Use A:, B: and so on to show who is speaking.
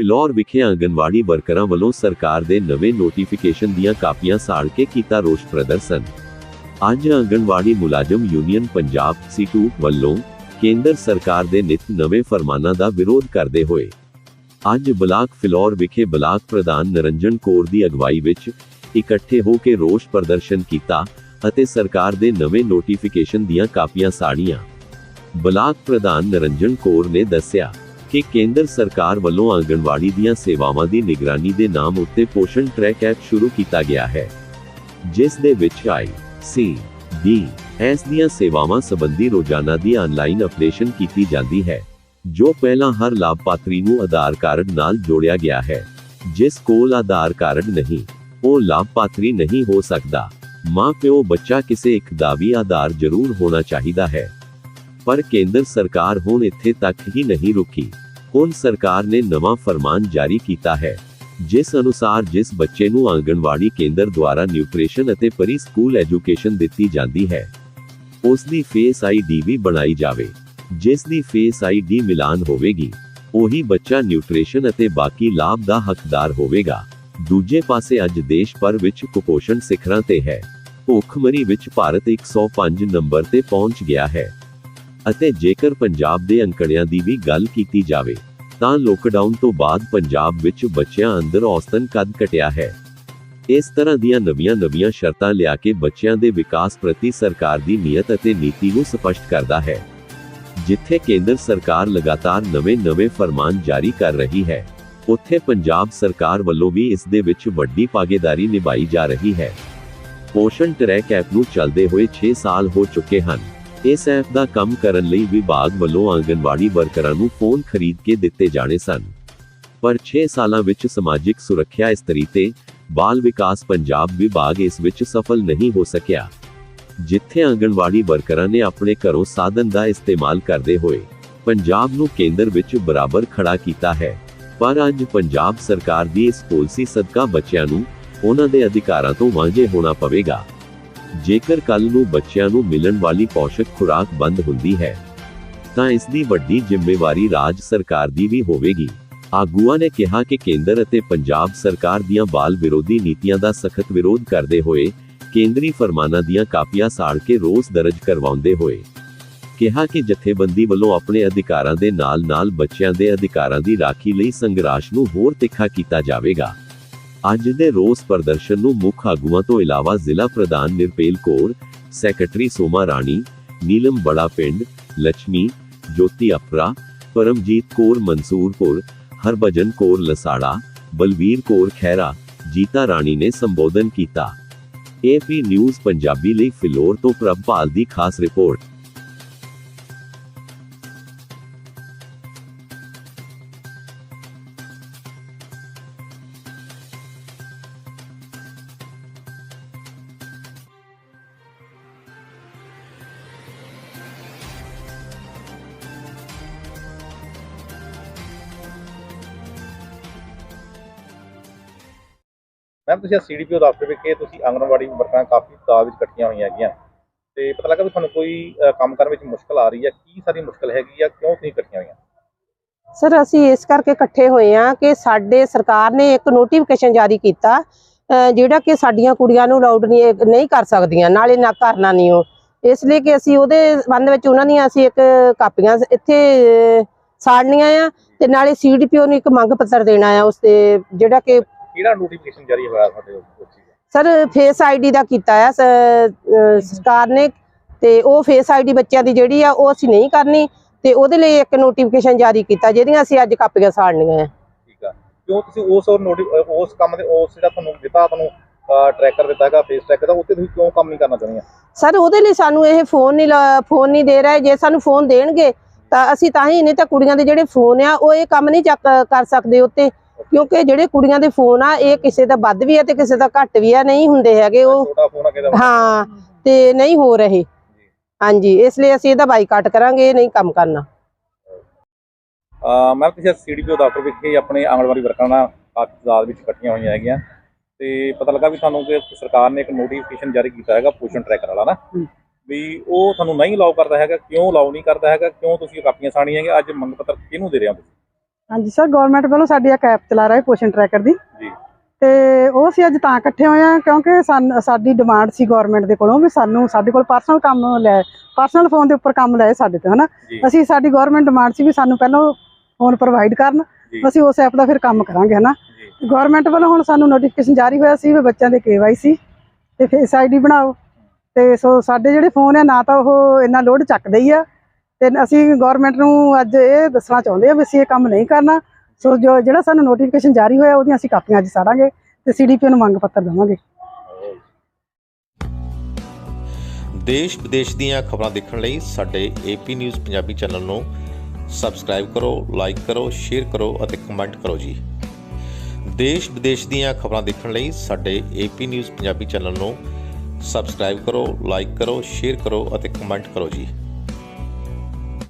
A: ਫਿਲੌਰ ਵਿਖੇ ਆਂਗਨਵਾੜੀ ਵਰਕਰਾਂ ਵੱਲੋਂ ਸਰਕਾਰ ਦੇ ਨਵੇਂ ਨੋਟੀਫਿਕੇਸ਼ਨ ਦੀਆਂ ਕਾਪੀਆਂ ਸਾੜ ਕੇ ਕੀਤਾ ਰੋਸ ਪ੍ਰਦਰਸ਼ਨ। ਅੱਜ ਆਂਗਨਵਾੜੀ ਮੁਲਾਜ਼ਮ ਯੂਨੀਅਨ ਪੰਜਾਬ ਸੀਟੂ ਵੱਲੋਂ ਕੇਂਦਰ ਸਰਕਾਰ ਦੇ ਨਿਤ ਨਵੇਂ ਫਰਮਾਨਾਂ ਦਾ ਵਿਰੋਧ ਕਰਦੇ ਹੋਏ, ਅੱਜ ਬਲਾਕ ਫਿਲੌਰ ਵਿਖੇ ਬਲਾਕ ਪ੍ਰਧਾਨ ਨਰਿੰਜਨ ਕੌਰ ਦੀ ਅਗਵਾਈ ਵਿੱਚ ਇਕੱਠੇ ਹੋ ਕੇ ਰੋਸ ਪ੍ਰਦਰਸ਼ਨ ਕੀਤਾ ਅਤੇ ਸਰਕਾਰ ਦੇ ਨਵੇਂ ਨੋਟੀਫਿਕੇਸ਼ਨ ਦੀਆਂ ਕਾਪੀਆਂ ਸਾੜੀਆਂ। ਬਲਾਕ ਪ੍ਰਧਾਨ ਨਰਿੰਜਨ ਕੌਰ ਨੇ ਦੱਸਿਆ ਕਿ ਕੇਂਦਰ ਸਰਕਾਰ ਵੱਲੋਂ ਆਂਗਣਵਾੜੀ ਦੀਆਂ ਸੇਵਾਵਾਂ ਦੀ ਨਿਗਰਾਨੀ ਦੇ ਨਾਮ ਉੱਤੇ ਪੋਸ਼ਣ ਟਰੈਕ ਐਪ ਸ਼ੁਰੂ ਕੀਤਾ ਗਿਆ ਹੈ, ਜਿਸ ਦੇ ਵਿੱਚ ਆਈ, ਸੀ, ਡੀ, ਐਸ ਦੀਆਂ ਸੇਵਾਵਾਂ ਸੰਬੰਧੀ ਰੋਜ਼ਾਨਾ ਦੀ ਆਨਲਾਈਨ ਅਪਡੇਸ਼ਨ ਕੀਤੀ ਜਾਂਦੀ ਹੈ, ਜੋ ਪਹਿਲਾਂ ਹਰ ਲਾਭਪਾਤਰੀ ਨੂੰ ਆਧਾਰ ਕਾਰਡ ਨਾਲ ਜੋੜਿਆ ਗਿਆ ਹੈ, ਜਿਸ ਕੋਲ ਆਧਾਰ ਕਾਰਡ ਨਹੀਂ, ਉਹ ਲਾਭਪਾਤਰੀ ਨਹੀਂ ਹੋ ਸਕਦਾ ਮਾਂ ਪਿਓ ਬੱਚਾ ਕਿਸੇ ਇੱਕ ਦਾ ਵੀ ਆਧਾਰ ਜ਼ਰੂਰ ਹੋਣਾ ਚਾਹੀਦਾ ਹੈ, ਪਰ ਕੇਂਦਰ ਸਰਕਾਰ ਹੁਣ ਇੱਥੇ ਤੱਕ ਹੀ ਨਹੀਂ ਰੁਕੀ। ਹੁਣ ਸਰਕਾਰ ਨੇ ਨਵਾਂ ਫਰਮਾਨ ਜਾਰੀ ਕੀਤਾ ਹੈ, ਜਿਸ ਅਨੁਸਾਰ ਜਿਸ ਬੱਚੇ ਨੂੰ ਆਂਗਣਵਾੜੀ ਕੇਂਦਰ ਦੁਆਰਾ ਨਿਊਟ੍ਰੀਸ਼ਨ ਅਤੇ ਪਰੀ ਸਕੂਲ ਐਜੂਕੇਸ਼ਨ ਦਿੱਤੀ ਜਾਂਦੀ ਹੈ ਉਸ ਦੀ ਫੇਸ ਆਈਡੀ ਵੀ ਬਣਾਈ ਜਾਵੇ, ਜਿਸ ਦੀ ਫੇਸ ਆਈਡੀ ਮਿਲਾਨ ਹੋਵੇਗੀ, ਉਹੀ ਬੱਚਾ ਨਿਊਟ੍ਰੀਸ਼ਨ ਅਤੇ ਬਾਕੀ ਲਾਭ ਦਾ ਹੱਕਦਾਰ ਹੋਵੇਗਾ। ਦੂਜੇ ਪਾਸੇ ਅੱਜ ਦੇਸ਼ ਭਰ ਵਿੱਚ ਕੁਪੋਸ਼ਣ ਸਿਖਰਾਂ ਤੇ ਹੈ, ਭੁੱਖਮਰੀ ਵਿੱਚ ਭਾਰਤ 105 ਨੰਬਰ ਤੇ ਪਹੁੰਚ ਗਿਆ ਹੈ। ਅਤੇ ਜੇਕਰ ਪੰਜਾਬ ਦੇ ਅੰਕੜਿਆਂ ਦੀ ਵੀ ਗੱਲ ਕੀਤੀ ਜਾਵੇ, ਤਾਂ ਲੋਕਡਾਊਨ ਤੋਂ ਬਾਅਦ ਪੰਜਾਬ ਵਿੱਚ ਬੱਚਿਆਂ ਅੰਦਰ ਔਸਤਨ ਕੱਦ ਘਟਿਆ ਹੈ? ਇਸ ਤਰ੍ਹਾਂ ਦੀਆਂ ਨਵੀਆਂ-ਨਵੀਆਂ ਸ਼ਰਤਾਂ ਲਿਆ ਕੇ ਬੱਚਿਆਂ ਦੇ ਵਿਕਾਸ ਪ੍ਰਤੀ ਸਰਕਾਰ ਦੀ ਨੀਅਤ ਅਤੇ ਨੀਤੀ ਨੂੰ ਸਪਸ਼ਟ ਕਰਦਾ ਹੈ। ਜਿੱਥੇ ਕੇਂਦਰ ਸਰਕਾਰ ਲਗਾਤਾਰ ਨਵੇਂ-ਨਵੇਂ ਫਰਮਾਨ ਜਾਰੀ ਕਰ ਰਹੀ ਹੈ, ਉੱਥੇ ਪੰਜਾਬ ਸਰਕਾਰ ਵੱਲੋਂ ਵੀ ਇਸ ਦੇ ਵਿੱਚ ਵੱਡੀ ਭਾਗੀਦਾਰੀ ਨਿਭਾਈ ਜਾ ਰਹੀ ਹੈ। ਪੋਸ਼ਣ ਟਰੈਕ ਐਪ ਨੂੰ ਚੱਲਦੇ ਹੋਏ 6 ਸਾਲ ਹੋ ਚੁੱਕੇ ਹਨ। ਇਸ ਦਾ ਕੰਮ ਕਰਨ ਲਈ ਵਿਭਾਗ ਵੱਲੋਂ ਆਂਗਨਵਾੜੀ ਵਰਕਰਾਂ ਨੂੰ ਫੋਨ ਖਰੀਦ ਕੇ ਦਿੱਤੇ ਜਾਣੇ ਸਨ। ਪਰ 6 ਸਾਲਾਂ ਵਿੱਚ ਸਮਾਜਿਕ ਸੁਰੱਖਿਆ ਇਸਤਰੀ ਤੇ ਬਾਲ ਵਿਕਾਸ ਪੰਜਾਬ ਵਿਭਾਗ ਇਸ ਵਿੱਚ ਸਫਲ ਨਹੀਂ ਹੋ ਸਕਿਆ। ਜਿੱਥੇ ਆਂਗਨਵਾੜੀ ਵਰਕਰਾਂ ਨੇ ਆਪਣੇ ਘਰੋਂ ਸਾਧਨ ਦਾ ਇਸਤੇਮਾਲ ਕਰਦੇ ਹੋਏ, ਪੰਜਾਬ ਨੂੰ ਕੇਂਦਰ ਵਿੱਚ ਬਰਾਬਰ ਖੜਾ ਕੀਤਾ ਹੈ। ਪਰ ਅੱਜ ਪੰਜਾਬ ਸਰਕਾਰ ਦੀ ਇਸ ਪਾਲਿਸੀ ਸਦਕਾ ਬੱਚਿਆਂ ਨੂੰ ਉਹਨਾਂ ਦੇ ਅਧਿਕਾਰਾਂ ਤੋਂ ਵਾਂਝੇ ਹੋਣਾ ਪਵੇਗਾ। ਜੇਕਰ ਕੱਲ ਨੂੰ ਬੱਚਿਆਂ ਨੂੰ ਮਿਲਣ ਵਾਲੀ ਪੌਸ਼ਕ ਖੁਰਾਕ ਬੰਦ ਹੁੰਦੀ ਹੈ, ਤਾਂ ਇਸ ਦੀ ਵੱਡੀ ਜ਼ਿੰਮੇਵਾਰੀ ਰਾਜ ਸਰਕਾਰ ਦੀ ਵੀ ਹੋਵੇਗੀ। ਆਗੂਆਂ ਨੇ ਕਿਹਾ ਕਿ ਕੇਂਦਰ ਅਤੇ ਪੰਜਾਬ ਸਰਕਾਰ ਦੀਆਂ ਬਾਲ ਵਿਰੋਧੀ ਨੀਤੀਆਂ ਦਾ ਸਖਤ ਵਿਰੋਧ ਕਰਦੇ ਹੋਏ ਕੇਂਦਰੀ ਫਰਮਾਨਾਂ ਦੀਆਂ ਕਾਪੀਆਂ ਸਾੜ ਕੇ ਰੋਸ ਦਰਜ ਕਰਵਾਉਂਦੇ ਹੋਏ ਕਿਹਾ ਕਿ ਜਥੇਬੰਦੀ ਵੱਲੋਂ ਆਪਣੇ ਅਧਿਕਾਰਾਂ ਦੇ ਨਾਲ-ਨਾਲ ਬੱਚਿਆਂ ਦੇ ਅਧਿਕਾਰਾਂ ਦੀ ਰਾਖੀ ਲਈ ਸੰਘਰਸ਼ ਨੂੰ ਹੋਰ ਤਿੱਖਾ ਕੀਤਾ ਜਾਵੇਗਾ। ਅੱਜ ਦੇ ਰੋਸ ਪ੍ਰਦਰਸ਼ਨ ਨੂੰ ਮੁੱਖ ਆਗੂਆਂ ਤੋਂ ਇਲਾਵਾ ਜ਼ਿਲ੍ਹਾ ਪ੍ਰਧਾਨ ਨਿਰਪੇਲ ਕੌਰ, ਸੈਕਟਰੀ ਸੋਮਾ ਰਾਣੀ, ਨੀਲਮ ਬੜਾ ਪਿੰਡ ਲక్ష్ਮੀ ਜੋਤੀ ਅਪਰਾ, ਪਰਮਜੀਤ ਕੌਰ ਮਨਸੂਰਪੁਰ ਹਰਭਜਨ ਕੌਰ ਲਸਾੜਾ, ਬਲਵੀਰ ਕੌਰ ਖੈਰਾ ਜੀਤਾ ਰਾਣੀ ਨੇ ਸੰਬੋਧਨ ਕੀਤਾ। ਏਪੀ ਨਿਊਜ਼ ਪੰਜਾਬੀ ਲਈ ਫਿਲੌਰ ਤੋਂ ਪ੍ਰਭਪਾਲ ਦੀ ਖਾਸ ਰਿਪੋਰਟ।
B: ਮੈਮ ਤੁਸੀਂ ਸੀਡੀਪੀਓ ਦਫ਼ਤਰ ਵਿਖੇ ਤੁਸੀਂ ਆਂਗਣਵਾੜੀ ਵਰਕਰਾਂ ਕਾਫੀ ਤਾਦਾਦ ਵਿੱਚ ਇਕੱਠੀਆਂ ਹੋਈਆਂ ਹੈਗੀਆਂ। ਤੇ ਪਤਾ ਲੱਗਾ ਵੀ ਤੁਹਾਨੂੰ ਕੋਈ ਕੰਮ ਕਰਨ ਵਿੱਚ ਮੁਸ਼ਕਲ ਆ ਰਹੀ ਹੈ। ਕੀ ਸਾਰੀ ਮੁਸ਼ਕਲ ਹੈਗੀ ਆ? ਕਿਉਂ ਤੁਸੀਂ ਇਕੱਠੀਆਂ ਹੋਈਆਂ?
C: ਸਰ ਅਸੀਂ ਇਸ ਕਰਕੇ ਇਕੱਠੇ ਹੋਏ ਆ ਕਿ ਸਾਡੇ ਸਰਕਾਰ ਨੇ ਇੱਕ ਨੋਟੀਫਿਕੇਸ਼ਨ ਜਾਰੀ ਕੀਤਾ ਜਿਹੜਾ ਕਿ ਸਾਡੀਆਂ ਕੁੜੀਆਂ ਨੂੰ ਅਲਾਉਡ ਨਹੀਂ ਕਰ ਸਕਦੀਆਂ। ਨਾਲੇ ਨਾ ਕਰਨਾ ਨਹੀਂ ਉਹ ਇਸ ਲਈ ਕਿ ਅਸੀਂ ਉਹਦੇ ਸੰਬੰਧ ਵਿੱਚ ਉਹਨਾਂ ਦੀਆਂ ਅਸੀਂ ਇੱਕ ਕਾਪੀਆਂ ਇੱਥੇ ਅਹ, ਸਾੜਨੀਆਂ ਆ ਤੇ ਨਾਲੇ ਸੀਡੀਪੀਓ ਨੂੰ ਇੱਕ ਮੰਗ ਪੱਤਰ ਦੇਣਾ ਆ ਉਸ ਤੇ ਜਿਹੜਾ ਕਿ
B: ਕਿਹੜਾ ਨੋਟੀਫਿਕੇਸ਼ਨ ਜਾਰੀ ਹੋਇਆ ਤੁਹਾਡੇ ਉੱਤੇ
C: ਸਰ ਫੇਸ ਆਈਡੀ ਦਾ ਕੀਤਾ ਆ ਸਰਕਾਰ ਨੇ ਤੇ ਉਹ ਫੇਸ ਆਈਡੀ ਬੱਚਿਆਂ ਦੀ ਜਿਹੜੀ ਆ ਉਹ ਅਸੀਂ ਨਹੀਂ ਕਰਨੀ ਤੇ ਉਹਦੇ ਲਈ ਇੱਕ ਨੋਟੀਫਿਕੇਸ਼ਨ ਜਾਰੀ ਕੀਤਾ ਜਿਹਦੀਆਂ ਅਸੀਂ ਅੱਜ ਕਾਪੀਆਂ ਸਾੜਨੀਆਂ ਆ।
B: ਠੀਕ ਆ। ਕਿਉਂ ਤੁਸੀਂ ਉਸ ਉਸ ਕੰਮ ਦੇ ਉਸ ਜਿਹੜਾ ਤੁਹਾਨੂੰ ਦਿੱਤਾ ਤੁਹਾਨੂੰ ਟਰੈਕਰ ਦਿੱਤਾ ਹੈਗਾ ਫੇਸ ਟਰੈਕ ਦਾ ਉੱਤੇ ਤੁਸੀਂ ਕਿਉਂ ਕੰਮ ਨਹੀਂ ਕਰਨਾ ਚਾਹੁੰਦੀਆਂ
C: ਸਰ ਉਹਦੇ ਲਈ ਸਾਨੂੰ ਇਹ ਫੋਨ ਨਹੀਂ ਫੋਨ ਨਹੀਂ ਦੇ ਰਹੇ ਜੇ ਸਾਨੂੰ ਫੋਨ ਦੇਣਗੇ ਤਾਂ ਅਸੀਂ ਤਾਂ ਹੀ ਨਹੀਂ ਤਾਂ ਕੁੜੀਆਂ ਦੇ ਜਿਹੜੇ ਫੋਨ ਆ ਉਹ ਇਹ ਕੰਮ ਨਹੀਂ ਕਰ ਸਕਦੇ ਉੱਤੇ। ਕਿਉਂਕਿ ਜਿਹੜੇ ਕੁੜੀਆਂ ਦੇ ਫੋਨ ਆ ਇਹ ਕਿਸੇ ਦਾ ਵੱਧ ਵੀ ਆ ਤੇ ਕਿਸੇ ਦਾ ਘੱਟ ਵੀ ਆ ਨਹੀਂ ਹੁੰਦੇ ਹੈਗੇ ਉਹ।
B: ਛੋਟਾ ਫੋਨ ਆ ਕਿਹਦਾ
C: ਹਾਂ ਤੇ ਨਹੀਂ ਹੋ ਰਹੇ। ਹਾਂਜੀ ਇਸ ਲਈ ਅਸੀਂ ਇਹਦਾ ਬਾਈਕਾਟ ਕਰਾਂਗੇ ਇਹ ਨਹੀਂ ਕੰਮ ਕਰਨਾ।
B: ਮੈਂ ਤੁਸੀਂ ਸੀਡੀਪੀਓ ਦਫ਼ਤਰ ਵਿਖੇ ਆਪਣੇ ਆਂਗਣਵਾੜੀ ਵਰਕਰਾਂ ਨਾਲ ਕਾਫੀ ਤਾਦਾਦ ਵਿੱਚ ਇਕੱਠੀਆਂ ਹੋਈਆਂ ਹੈਗੀਆਂ। ਤੇ ਪਤਾ ਲੱਗਾ ਵੀ ਤੁਹਾਨੂੰ ਕਿ ਸਰਕਾਰ ਨੇ ਇੱਕ ਨੋਟੀਫਿਕੇਸ਼ਨ ਜਾਰੀ ਕੀਤਾ ਹੈਗਾ ਪੋਸ਼ਣ ਟਰੈਕਰ ਵਾਲਾ ਨਾ। ਵੀ ਉਹ ਤੁਹਾਨੂੰ ਨਹੀਂ ਅਲਾਉ ਕਰਦਾ ਹੈਗਾ ਕਿਉਂ ਅਲਾਉ ਨਹੀਂ ਕਰਦਾ ਹੈਗਾ ਕਿਉਂ ਤੁਸੀਂ ਕਾਪੀਆਂ ਸਾਣੀਆਂ ਹੈਗੀਆਂ ਅੱਜ ਮੰਗ ਪੱਤਰ ਕਿਹਨੂੰ ਦੇ ਰਹੇ ਹੋ ਤੁਸੀਂ?
D: ਹਾਂਜੀ ਸਰ ਗਵਰਨਮੈਂਟ ਵੱਲੋਂ ਸਾਡੀ ਇੱਕ ਐਪ ਚਲਾ ਰਿਹਾ ਹੈ ਪੋਸ਼ਨ ਟਰੈਕਰ ਦੀ।
B: ਜੀ।
D: ਤੇ ਉਹ ਅਸੀਂ ਅੱਜ ਤਾਂ ਇਕੱਠੇ ਹੋਏ ਆ ਕਿਉਂਕਿ ਸਾਡੀ ਡਿਮਾਂਡ ਸੀ ਗਵਰਨਮੈਂਟ ਦੇ ਕੋਲੋਂ ਵੀ ਸਾਨੂੰ ਸਾਡੇ ਕੋਲ ਪਰਸਨਲ ਕੰਮ ਲੈ ਪਰਸਨਲ ਫੋਨ ਦੇ ਉੱਪਰ ਕੰਮ ਲਏ ਸਾਡੇ ਤੋਂ ਹਨਾ? ਅਸੀਂ ਸਾਡੀ ਗਵਰਨਮੈਂਟ ਡਿਮਾਂਡ ਸੀ ਵੀ ਸਾਨੂੰ ਪਹਿਲਾਂ ਫੋਨ ਪ੍ਰੋਵਾਈਡ ਕਰਨ। ਅਸੀਂ ਉਸ ਐਪ ਦਾ ਫਿਰ ਕੰਮ ਕਰਾਂਗੇ ਹਨਾ? ਗਵਰਨਮੈਂਟ ਵੱਲੋਂ ਹੁਣ ਸਾਨੂੰ ਨੋਟੀਫਿਕੇਸ਼ਨ ਜਾਰੀ ਹੋਇਆ ਸੀ ਵੀ ਬੱਚਿਆਂ ਦੇ KYC ਤੇ ਫੇਸ ਆਈਡੀ ਬਣਾਓ। ਤੇ ਸੋ ਸਾਡੇ ਜਿਹੜੇ ਫੋਨ ਆ ਨਾ ਤਾਂ ਉਹ ਇੰਨਾ ਲੋਡ ਚੱਕਦੇ ਹੀ ਆ ਤੇ ਅਸੀਂ ਗਵਰਨਮੈਂਟ ਨੂੰ ਅੱਜ ਇਹ ਦੱਸਣਾ ਚਾਹੁੰਦੇ ਆ ਵੀ ਅਸੀਂ ਇਹ ਕੰਮ ਨਹੀਂ ਕਰਨਾ। ਸੋ ਜੋ ਜਿਹੜਾ ਸਾਨੂੰ ਨੋਟੀਫਿਕੇਸ਼ਨ ਜਾਰੀ ਹੋਇਆ, ਉਹਦੀਆਂ ਅਸੀਂ ਕਾਪੀਆਂ ਅੱਜ ਸਾੜਾਂਗੇ ਤੇ ਸੀਡੀਪੀ ਨੂੰ ਮੰਗ ਪੱਤਰ ਦੇਵਾਂਗੇ।
E: ਦੇਸ਼ ਵਿਦੇਸ਼ ਦੀਆਂ ਖਬਰਾਂ ਦੇਖਣ ਲਈ ਸਾਡੇ ਏਪੀ ਨਿਊਜ਼ ਪੰਜਾਬੀ ਚੈਨਲ ਨੂੰ ਸਬਸਕ੍ਰਾਈਬ ਕਰੋ ਲਾਈਕ ਕਰੋ ਸ਼ੇਅਰ ਕਰੋ ਅਤੇ ਕਮੈਂਟ ਕਰੋ ਜੀ। ਦੇਸ਼ ਵਿਦੇਸ਼ ਦੀਆਂ ਖਬਰਾਂ ਦੇਖਣ ਲਈ ਸਾਡੇ ਏਪੀ ਨਿਊਜ਼ ਪੰਜਾਬੀ ਚੈਨਲ ਨੂੰ ਸਬਸਕ੍ਰਾਈਬ ਕਰੋ ਲਾਈਕ ਕਰੋ ਸ਼ੇਅਰ ਕਰੋ ਅਤੇ ਕਮੈਂਟ ਕਰੋ ਜੀ।